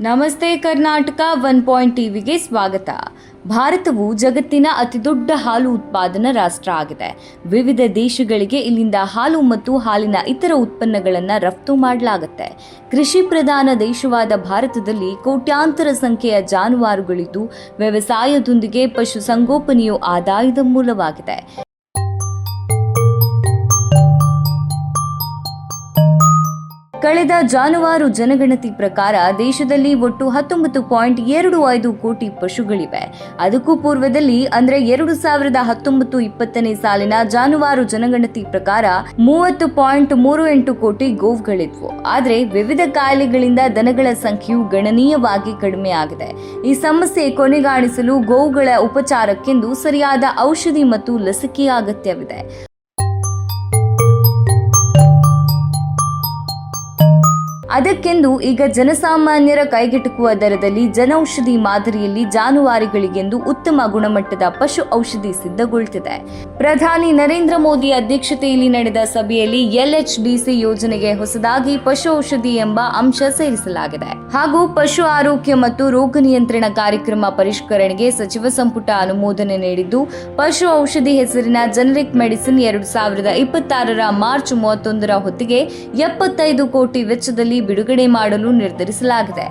ನಮಸ್ತೆ Karnataka one point ಟಿವಿಗೆ ಸ್ವಾಗತ. ಭಾರತವು ಜಗತ್ತಿನ ಅತಿದೊಡ್ಡ ಹಾಲು ಉತ್ಪಾದನಾ ರಾಷ್ಟ್ರ ಆಗಿದೆ. ವಿವಿಧ ದೇಶಗಳಿಗೆ ಇಲ್ಲಿಂದ ಹಾಲು ಮತ್ತು ಹಾಲಿನ ಇತರ ಉತ್ಪನ್ನಗಳನ್ನು ರಫ್ತು ಮಾಡಲಾಗುತ್ತೆ. ಕೃಷಿ ಪ್ರಧಾನ ದೇಶವಾದ ಭಾರತದಲ್ಲಿ ಕೋಟ್ಯಾಂತರ ಸಂಖ್ಯೆಯ ಜಾನುವಾರುಗಳಿದ್ದು, ವ್ಯವಸಾಯದೊಂದಿಗೆ ಪಶುಸಂಗೋಪನೆಯು ಆದಾಯದ ಮೂಲವಾಗಿದೆ. ಕಳೆದ ಜಾನುವಾರು ಜನಗಣತಿ ಪ್ರಕಾರ ದೇಶದಲ್ಲಿ ಒಟ್ಟು ಹತ್ತೊಂಬತ್ತು ಪಾಯಿಂಟ್ ಎರಡು ಐದು ಕೋಟಿ ಪಶುಗಳಿವೆ. ಅದಕ್ಕೂ ಪೂರ್ವದಲ್ಲಿ ಅಂದ್ರೆ ಎರಡು ಸಾವಿರದ ಹತ್ತೊಂಬತ್ತು ಇಪ್ಪತ್ತನೇ ಸಾಲಿನ ಜಾನುವಾರು ಜನಗಣತಿ ಪ್ರಕಾರ ಮೂವತ್ತು ಪಾಯಿಂಟ್ ಮೂರು ಎಂಟು ಕೋಟಿ ಗೋವುಗಳಿದ್ವು. ಆದರೆ ವಿವಿಧ ಕಾಯಿಲೆಗಳಿಂದ ದನಗಳ ಸಂಖ್ಯೆಯು ಗಣನೀಯವಾಗಿ ಕಡಿಮೆ ಆಗಿದೆ. ಈ ಸಮಸ್ಯೆ ಕೊನೆಗಾಣಿಸಲು ಗೋವುಗಳ ಉಪಚಾರಕ್ಕೆಂದು ಸರಿಯಾದ ಔಷಧಿ ಮತ್ತು ಲಸಿಕೆಯ ಅಗತ್ಯವಿದೆ. ಅದಕ್ಕೆಂದು ಈಗ ಜನಸಾಮಾನ್ಯರ ಕೈಗೆಟುಕುವ ದರದಲ್ಲಿ ಜನೌಷಧಿ ಮಾದರಿಯಲ್ಲಿ ಜಾನುವಾರುಗಳಿಗೆಂದು ಉತ್ತಮ ಗುಣಮಟ್ಟದ ಪಶು ಔಷಧಿ ಸಿದ್ಧಗೊಳ್ತಿದೆ. ಪ್ರಧಾನಿ ನರೇಂದ್ರ ಮೋದಿ ಅಧ್ಯಕ್ಷತೆಯಲ್ಲಿ ನಡೆದ ಸಭೆಯಲ್ಲಿ ಎಲ್ಎಚ್ಡಿಸಿ ಯೋಜನೆಗೆ ಹೊಸದಾಗಿ ಪಶು ಔಷಧಿ ಎಂಬ ಅಂಶ ಸೇರಿಸಲಾಗಿದೆ. ಹಾಗೂ ಪಶು ಆರೋಗ್ಯ ಮತ್ತು ರೋಗ ನಿಯಂತ್ರಣ ಕಾರ್ಯಕ್ರಮ ಪರಿಷ್ಕರಣೆಗೆ ಸಚಿವ ಸಂಪುಟ ಅನುಮೋದನೆ ನೀಡಿದ್ದು, ಪಶು ಔಷಧಿ ಹೆಸರಿನ ಜನರಿಕ್ ಮೆಡಿಸಿನ್ ಎರಡು ಸಾವಿರದ ಇಪ್ಪತ್ತಾರರ ಮಾರ್ಚ್ ಮೂವತ್ತೊಂದರ ಹೊತ್ತಿಗೆ ಎಪ್ಪತ್ತೈದು ಕೋಟಿ ವೆಚ್ಚದಲ್ಲಿ ಬಿಡುಗಡೆ ಮಾಡಲು ನಿರ್ಧರಿಸಲಾಗಿದೆ.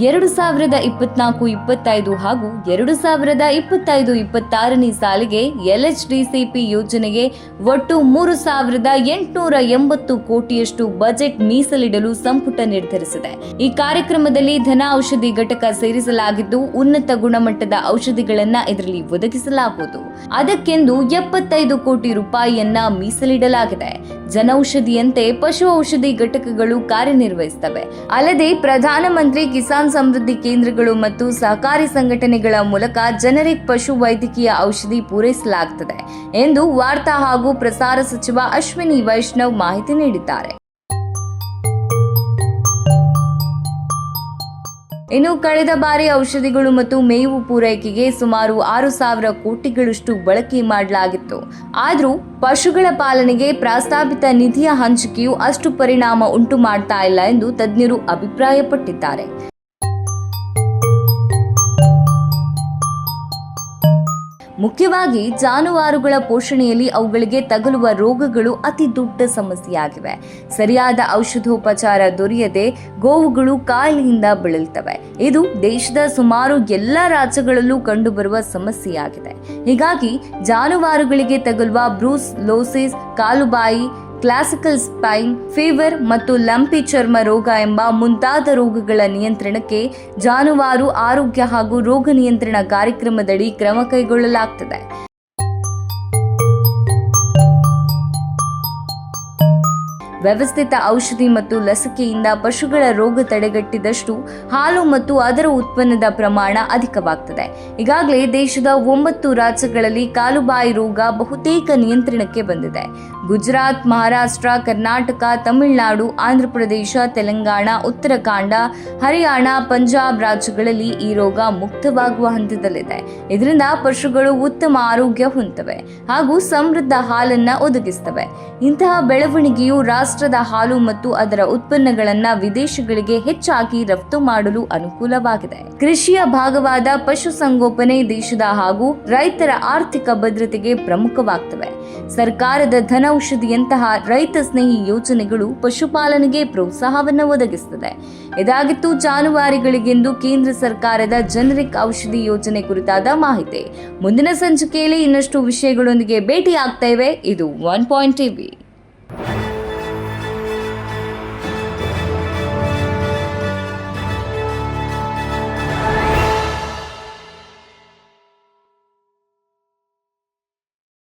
ಎರಡು ಸಾವಿರದ ಇಪ್ಪತ್ನಾಲ್ಕು, ಇಪ್ಪತ್ತೈದು ಹಾಗೂ ಎರಡು ಸಾವಿರದ ಇಪ್ಪತ್ತೈದು, ಇಪ್ಪತ್ತಾರನೇ ಸಾಲಿಗೆ ಎಲ್ಎಚ್ಡಿಸಿಪಿ ಯೋಜನೆಗೆ ಒಟ್ಟು ಮೂರು ಸಾವಿರದ ಎಂಟುನೂರ ಎಂಬತ್ತು ಕೋಟಿಯಷ್ಟು ಬಜೆಟ್ ಮೀಸಲಿಡಲು ಸಂಪುಟ ನಿರ್ಧರಿಸಿದೆ. ಈ ಕಾರ್ಯಕ್ರಮದಲ್ಲಿ ಧನ ಔಷಧಿ ಘಟಕ ಸೇರಿಸಲಾಗಿದ್ದು, ಉನ್ನತ ಗುಣಮಟ್ಟದ ಔಷಧಿಗಳನ್ನ ಇದರಲ್ಲಿ ಒದಗಿಸಲಾಗುವುದು. ಅದಕ್ಕೆಂದು ಎಪ್ಪತ್ತೈದು ಕೋಟಿ ರೂಪಾಯಿಯನ್ನ ಮೀಸಲಿಡಲಾಗಿದೆ. ಜನೌಷಧಿಯಂತೆ ಪಶು ಔಷಧಿ ಘಟಕಗಳು ಕಾರ್ಯನಿರ್ವಹಿಸುತ್ತವೆ. ಅಲ್ಲದೆ ಪ್ರಧಾನಮಂತ್ರಿ ಕಿಸಾನ್ ಸಮೃದ್ಧಿ ಕೇಂದ್ರಗಳು ಮತ್ತು ಸಹಕಾರಿ ಸಂಘಟನೆಗಳ ಮೂಲಕ ಜನರಿಕ್ ಪಶು ವೈದ್ಯಕೀಯ ಔಷಧಿ ಪೂರೈಸಲಾಗುತ್ತದೆ ಎಂದು ವಾರ್ತಾ ಹಾಗೂ ಪ್ರಸಾರ ಸಚಿವ ಅಶ್ವಿನಿ ವೈಷ್ಣವ್ ಮಾಹಿತಿ ನೀಡಿದ್ದಾರೆ. ಇನ್ನು ಕಳೆದ ಬಾರಿ ಔಷಧಿಗಳು ಮತ್ತು ಮೇವು ಪೂರೈಕೆಗೆ ಸುಮಾರು ಆರು ಸಾವಿರ ಕೋಟಿಗಳಷ್ಟು ಬಳಕೆ ಮಾಡಲಾಗಿತ್ತು. ಆದರೂ ಪಶುಗಳ ಪಾಲನೆಗೆ ಪ್ರಸ್ತಾಪಿತ ನಿಧಿಯ ಹಂಚಿಕೆಯು ಅಷ್ಟು ಪರಿಣಾಮ ಉಂಟು ಮಾಡ್ತಾ ಇಲ್ಲ ಎಂದು ತಜ್ಞರು ಅಭಿಪ್ರಾಯಪಟ್ಟಿದ್ದಾರೆ. ಮುಖ್ಯವಾಗಿ ಜಾನುವಾರುಗಳ ಪೋಷಣೆಯಲ್ಲಿ ಅವುಗಳಿಗೆ ತಗಲುವ ರೋಗಗಳು ಅತಿ ದೊಡ್ಡ ಸಮಸ್ಯೆಯಾಗಿವೆ. ಸರಿಯಾದ ಔಷಧೋಪಚಾರ ದೊರೆಯದೆ ಗೋವುಗಳು ಕಾಯಿಲೆಯಿಂದ ಬಳಲ್ತವೆ ಇದು ದೇಶದ ಸುಮಾರು ಎಲ್ಲ ರಾಜ್ಯಗಳಲ್ಲೂ ಕಂಡುಬರುವ ಸಮಸ್ಯೆಯಾಗಿದೆ. ಹೀಗಾಗಿ ಜಾನುವಾರುಗಳಿಗೆ ತಗಲುವ ಬ್ರೂಸ್ ಲೋಸಿಸ್, ಕಾಲುಬಾಯಿ ಕ್ಲಾಸಿಕಲ್ ಸ್ಪೈನ್ ಫೀವರ್ ಮತ್ತು ಲಂಪಿ ಚರ್ಮ ರೋಗ ಎಂಬ ಮುಂತಾದ ರೋಗಗಳ ನಿಯಂತ್ರಣಕ್ಕೆ ಜಾನುವಾರು, ಆರೋಗ್ಯ ಹಾಗೂ ರೋಗ ನಿಯಂತ್ರಣ ಕಾರ್ಯಕ್ರಮದಡಿ ಕ್ರಮ ಕೈಗೊಳ್ಳಲಾಗುತ್ತದೆ ವ್ಯವಸ್ಥಿತ ಔಷಧಿ ಮತ್ತು ಲಸಿಕೆಯಿಂದ ಪಶುಗಳ ರೋಗ ತಡೆಗಟ್ಟಿದಷ್ಟು ಹಾಲು ಮತ್ತು ಅದರ ಉತ್ಪನ್ನದ ಪ್ರಮಾಣ ಅಧಿಕವಾಗ್ತದೆ. ಈಗಾಗಲೇ ದೇಶದ ಒಂಬತ್ತು ರಾಜ್ಯಗಳಲ್ಲಿ ಕಾಲುಬಾಯಿ ರೋಗ ಬಹುತೇಕ ನಿಯಂತ್ರಣಕ್ಕೆ ಬಂದಿದೆ. ಗುಜರಾತ್, ಮಹಾರಾಷ್ಟ್ರ, ಕರ್ನಾಟಕ, ತಮಿಳುನಾಡು, ಆಂಧ್ರಪ್ರದೇಶ, ತೆಲಂಗಾಣ, ಉತ್ತರಾಖಂಡ, ಹರಿಯಾಣ, ಪಂಜಾಬ್ ರಾಜ್ಯಗಳಲ್ಲಿ ಈ ರೋಗ ಮುಕ್ತವಾಗುವ ಹಂತದಲ್ಲಿದೆ. ಇದರಿಂದ ಪಶುಗಳು ಉತ್ತಮ ಆರೋಗ್ಯ ಹೊಂದುತ್ತವೆ ಹಾಗೂ ಸಮೃದ್ಧ ಹಾಲನ್ನ ಒದಗಿಸ್ತವೆ ಇಂತಹ ಬೆಳವಣಿಗೆಯು ರಾಷ್ಟ್ರದ ಹಾಲು ಮತ್ತು ಅದರ ಉತ್ಪನ್ನಗಳನ್ನ ವಿದೇಶಗಳಿಗೆ ಹೆಚ್ಚಾಗಿ ರಫ್ತು ಮಾಡಲು ಅನುಕೂಲವಾಗಿದೆ. ಕೃಷಿಯ ಭಾಗವಾದ ಪಶುಸಂಗೋಪನೆ ದೇಶದ ಹಾಗೂ ರೈತರ ಆರ್ಥಿಕ ಭದ್ರತೆಗೆ ಪ್ರಮುಖವಾಗ್ತವೆ. ಸರ್ಕಾರದ ಧನೌಷಧಿಯಂತಹ ರೈತ ಸ್ನೇಹಿ ಯೋಜನೆಗಳು ಪಶುಪಾಲನೆಗೆ ಪ್ರೋತ್ಸಾಹವನ್ನು ಒದಗಿಸುತ್ತದೆ ಇದಾಗಿತ್ತು ಜಾನುವಾರುಗಳಿಗೆಂದು ಕೇಂದ್ರ ಸರ್ಕಾರದ ಜನರಿಕ್ ಔಷಧಿ ಯೋಜನೆ ಕುರಿತಾದ ಮಾಹಿತಿ. ಮುಂದಿನ ಸಂಚಿಕೆಯಲ್ಲಿ ಇನ್ನಷ್ಟು ವಿಷಯಗಳೊಂದಿಗೆ ಭೇಟಿ ಇವೆ. ಇದು ಒನ್ ಪಾಯಿಂಟ್ ಟಿವಿ.